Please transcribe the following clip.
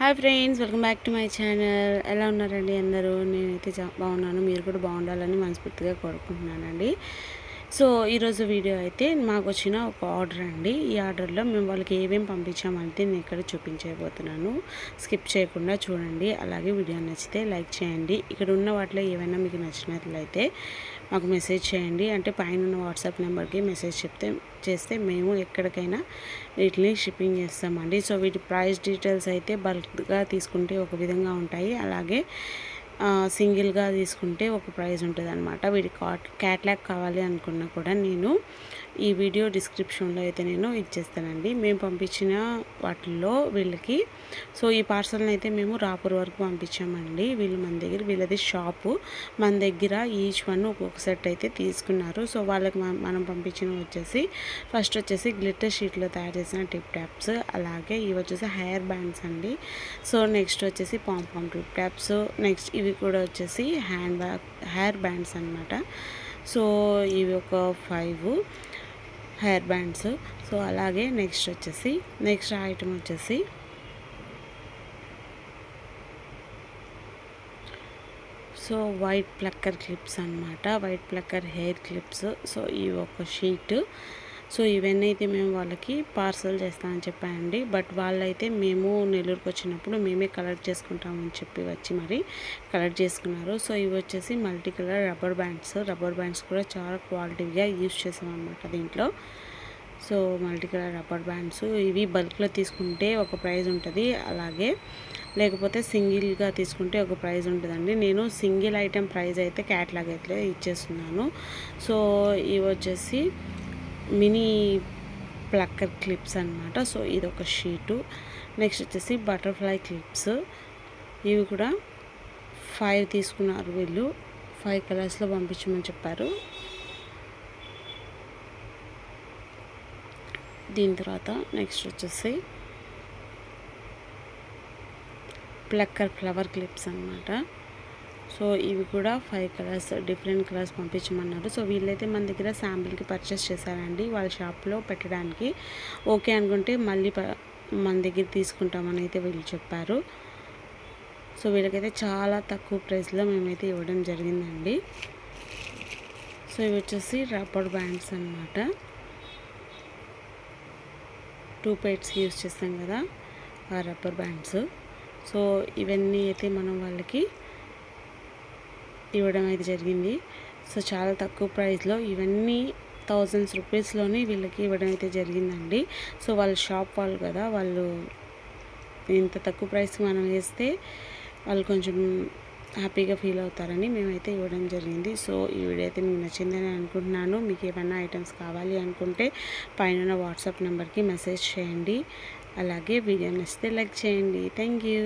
Hi friends welcome back to my channel. ఎలా ఉన్నారండి అందరూ? నేనైతే బాగున్నాను. మీరు కూడా బాగుండాలని మనస్ఫూర్తిగా కోరుకుంటున్నానండి. సో ఈరోజు వీడియో అయితే మాకు వచ్చిన ఒక ఆర్డర్ అండి. ఈ ఆర్డర్లో మేము వాళ్ళకి ఏమేమి పంపించామంటే నేను ఇక్కడ చూపించబోతున్నాను. స్కిప్ చేయకుండా చూడండి. అలాగే వీడియో నచ్చితే లైక్ చేయండి. ఇక్కడ ఉన్న వాటిలో ఏమైనా మీకు నచ్చినట్లయితే మాకు మెసేజ్ చేయండి. అంటే పైన ఉన్న వాట్సాప్ నెంబర్కి మెసేజ్ చెప్తే చేస్తే మేము ఎక్కడికైనా వీటిని షిప్పింగ్ చేస్తామండి. సో వీటి ప్రైస్ డీటెయిల్స్ అయితే బల్క్గా తీసుకుంటే ఒక విధంగా ఉంటాయి. అలాగే సింగిల్గా తీసుకుంటే ఒక ప్రైజ్ ఉంటుంది అనమాట వీడి కాట్ క్యాట్లాగ్ కావాలి అనుకున్నా కూడా నేను ఈ వీడియో డిస్క్రిప్షన్లో అయితే నేను ఇచ్చేస్తానండి. మేము పంపించిన వాటిల్లో వీళ్ళకి. సో ఈ పార్సల్ని అయితే మేము రాపూర్ వరకు పంపించామండి. వీళ్ళు మన దగ్గర వీళ్ళది షాపు. మన దగ్గర ఈచ్ వన్ ఒక్కొక్క సెట్ అయితే తీసుకున్నారు. సో వాళ్ళకి మనం పంపించిన వచ్చేసి ఫస్ట్ వచ్చేసి గ్లిటర్ షీట్లో తయారు చేసిన టిప్ ట్యాప్స్ అలాగే ఇవి వచ్చేసి హెయిర్ బ్యాండ్స్ అండి. సో నెక్స్ట్ వచ్చేసి పాంపాం టిప్ ట్యాప్స్ నెక్స్ట్ ఇవి కూడా వచ్చేసి హ్యాండ్ బ్యాగ్ హెయిర్ బ్యాండ్స్ అనమాట సో ఇవి ఒక ఫైవ్. Hair bands. సో అలాగే నెక్స్ట్ వచ్చేసి నెక్స్ట్ ఐటమ్ వచ్చేసి సో వైట్ ప్లక్కర్ క్లిప్స్ అనమాట white plucker hair clips. So ఈ ఒక షీట్. సో ఇవన్నీ అయితే మేము వాళ్ళకి పార్సల్ చేస్తామని చెప్పానండి. బట్ వాళ్ళైతే మేము నెల్లూరుకి వచ్చినప్పుడు మేమే కలెక్ట్ చేసుకుంటామని చెప్పి వచ్చి మరి కలెక్ట్ చేసుకున్నారు. సో ఇవి వచ్చేసి multi colour rubber bands. Rubber bands కూడా చాలా క్వాలిటీగా యూజ్ చేసామన్నమాట దీంట్లో. So multi colour rubber bands ఇవి బల్క్లో తీసుకుంటే ఒక ప్రైజ్ ఉంటుంది. అలాగే లేకపోతే సింగిల్గా తీసుకుంటే ఒక ప్రైజ్ ఉంటుందండి. నేను సింగిల్ ఐటెం ప్రైజ్ అయితే క్యాట్లాగ్ అయితే ఇచ్చేస్తున్నాను. సో ఇవి వచ్చేసి మినీ ప్లక్కర్ క్లిప్స్ అనమాట సో ఇది ఒక షీటు. నెక్స్ట్ వచ్చేసి బటర్ఫ్లై క్లిప్స్. ఇవి కూడా ఫైవ్ తీసుకున్నారు వీళ్ళు. ఫైవ్ కలర్స్లో పంపించమని చెప్పారు. దీని తర్వాత నెక్స్ట్ వచ్చేసి ప్లక్కర్ ఫ్లవర్ క్లిప్స్ అనమాట సో ఇవి కూడా ఫైవ్ కలర్స్ డిఫరెంట్ కలర్స్ పంపించమన్నారు. సో వీళ్ళైతే మన దగ్గర శాంపిల్కి పర్చేస్ చేశారండి. వాళ్ళ షాప్లో పెట్టడానికి. ఓకే అనుకుంటే మళ్ళీ మన దగ్గర తీసుకుంటామని అయితే వీళ్ళు చెప్పారు. సో వీళ్ళకైతే చాలా తక్కువ ప్రైస్లో మేమైతే ఇవ్వడం జరిగిందండి. సో ఇవి వచ్చేసి రబ్బర్ బ్యాండ్స్ అనమాట టూ ప్లేట్స్ యూజ్ చేస్తాం కదా ఆ రబ్బర్ బ్యాండ్స్ సో ఇవన్నీ అయితే మనం వాళ్ళకి ఇవ్వడం అయితే జరిగింది. సో చాలా తక్కువ ప్రైస్లో ఇవన్నీ థౌజండ్స్ రూపీస్లోనే వీళ్ళకి ఇవ్వడం అయితే జరిగిందండి. సో వాళ్ళ షాప్ వాళ్ళు కదా వాళ్ళు ఇంత తక్కువ ప్రైస్ మనం వేస్తే వాళ్ళు కొంచెం హ్యాపీగా ఫీల్ అవుతారని మేమైతే ఇవ్వడం జరిగింది. సో ఈ వీడియో అయితే మీకు నచ్చిందని అనుకుంటున్నాను. మీకు ఏమైనా ఐటమ్స్ కావాలి అనుకుంటే పైన వాట్సాప్ నెంబర్కి మెసేజ్ చేయండి. అలాగే వీడియో నచ్చితే లైక్ చేయండి. Thank you.